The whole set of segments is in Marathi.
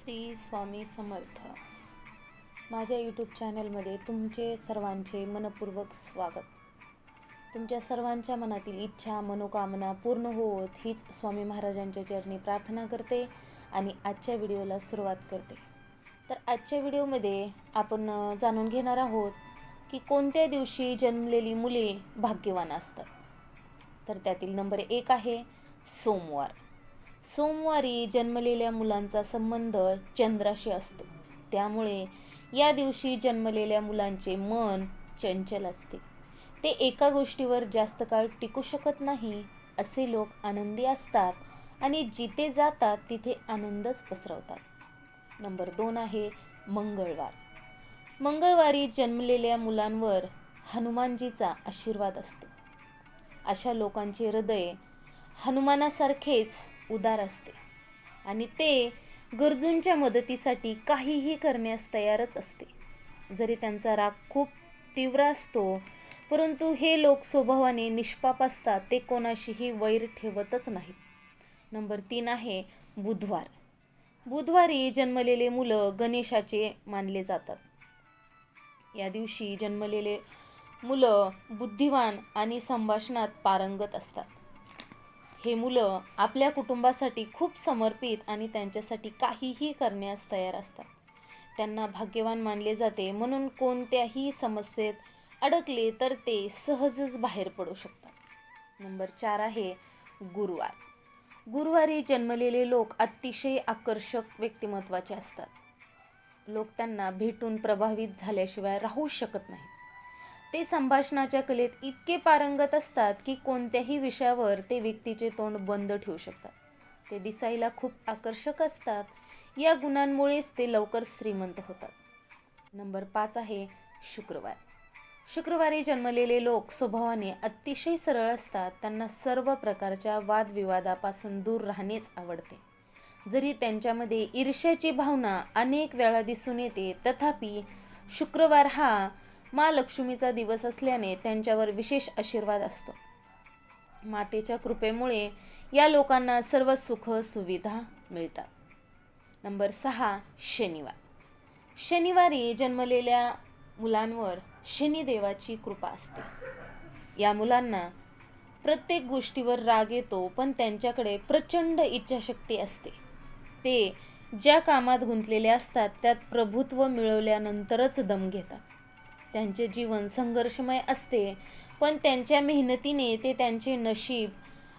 श्री स्वामी समर्थ. माझ्या यूट्यूब चॅनलमध्ये तुमचे सर्वांचे मनपूर्वक स्वागत. तुमच्या सर्वांच्या मनातील इच्छा मनोकामना पूर्ण होत हीच स्वामी महाराजांच्या चरणी प्रार्थना करते आणि आजच्या व्हिडिओला सुरुवात करते. तर आजच्या व्हिडिओमध्ये आपण जाणून घेणार आहोत की कोणत्या दिवशी जन्मलेली मुले भाग्यवान असतात. तर त्यातील नंबर एक आहे सोमवार. सोमवारी जन्मलेल्या मुलांचा संबंध चंद्राशी असतो. त्यामुळे या दिवशी जन्मलेल्या मुलांचे मन चंचल असते. ते एका गोष्टीवर जास्त काळ टिकू शकत नाही असे लोक आनंदी असतात आणि जिथे जातात तिथे आनंदच पसरवतात. नंबर दोन आहे मंगळवार. मंगळवारी जन्मलेल्या मुलांवर हनुमानजीचा आशीर्वाद असतो. अशा लोकांचे हृदय हनुमानासारखेच उदार असते. आणि ते गरजूंच्या मदतीसाठी काहीही करण्यास तयारच असते. जरी त्यांचा राग खूप तीव्र असतो परंतु हे लोक स्वभावाने निष्पाप असतात ते कोणाशीही वैर ठेवतच नाहीत. नंबर तीन आहे बुधवार. बुधवारी जन्मलेले मुलं गणेशाचे मानले जातात. या दिवशी जन्मलेले मुलं बुद्धिवान आणि संभाषणात पारंगत असतात. हे मुलं आपल्या कुटुंबासाठी खूप समर्पित आणि त्यांच्यासाठी काहीही करण्यास तयार असतात. त्यांना भाग्यवान मानले जाते म्हणून कोणत्याही समस्येत अडकले तर ते सहजच बाहेर पडू शकतात. नंबर चार आहे गुरुवार. गुरुवारी जन्मलेले लोक अतिशय आकर्षक व्यक्तिमत्वाचे असतात. लोक त्यांना भेटून प्रभावित झाल्याशिवाय राहू शकत नाहीत. ते संभाषणाच्या कलेत इतके पारंगत असतात की कोणत्याही विषयावर ते व्यक्तीचे तोंड बंद ठेवू शकतात. ते दिसायला खूप आकर्षक असतात. या गुणांमुळेच ते लवकर श्रीमंत होतात. नंबर पाच आहे शुक्रवार. शुक्रवारी जन्मलेले लोक स्वभावाने अतिशय सरळ असतात. त्यांना सर्व प्रकारच्या वादविवादापासून दूर राहणेच आवडते. जरी त्यांच्यामध्ये ईर्ष्याची भावना अनेक वेळा दिसून येते तथापि शुक्रवार हा मा लक्ष्मीचा दिवस असल्याने त्यांच्यावर विशेष आशीर्वाद असतो. मातेच्या कृपेमुळे या लोकांना सर्व सुख सुविधा मिळतात. नंबर सहा शनिवार. शनिवारी जन्मलेल्या मुलांवर शनिदेवाची कृपा असते. या मुलांना प्रत्येक गोष्टीवर राग येतो पण त्यांच्याकडे प्रचंड इच्छाशक्ती असते. ते ज्या कामात गुंतलेले असतात त्यात प्रभुत्व मिळवल्यानंतरच दम घेतात. त्यांचे जीवन संघर्षमय असते. पण त्यांच्या मेहनतीने ते त्यांचे नशीब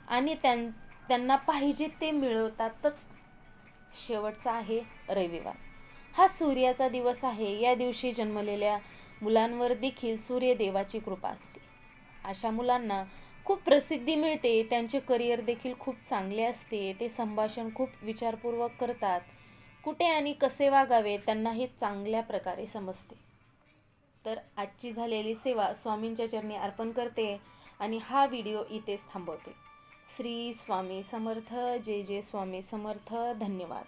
आणि त्यां त्यांना पाहिजे ते मिळवतातच. शेवटचा आहे रविवार. हा सूर्याचा दिवस आहे. या दिवशी जन्मलेल्या मुलांवर देखील सूर्यदेवाची कृपा असते. अशा मुलांना खूप प्रसिद्धी मिळते. त्यांचे करिअर देखील खूप चांगले असते. ते संभाषण खूप विचारपूर्वक करतात. कुठे आणि कसे वागावे त्यांना हे चांगल्या प्रकारे समजते. तर आजची झालेली सेवा स्वामींच्या चरणी अर्पण करते आणि हा व्हिडिओ इथेच थांबवते. श्री स्वामी समर्थ जय जय स्वामी समर्थ धन्यवाद.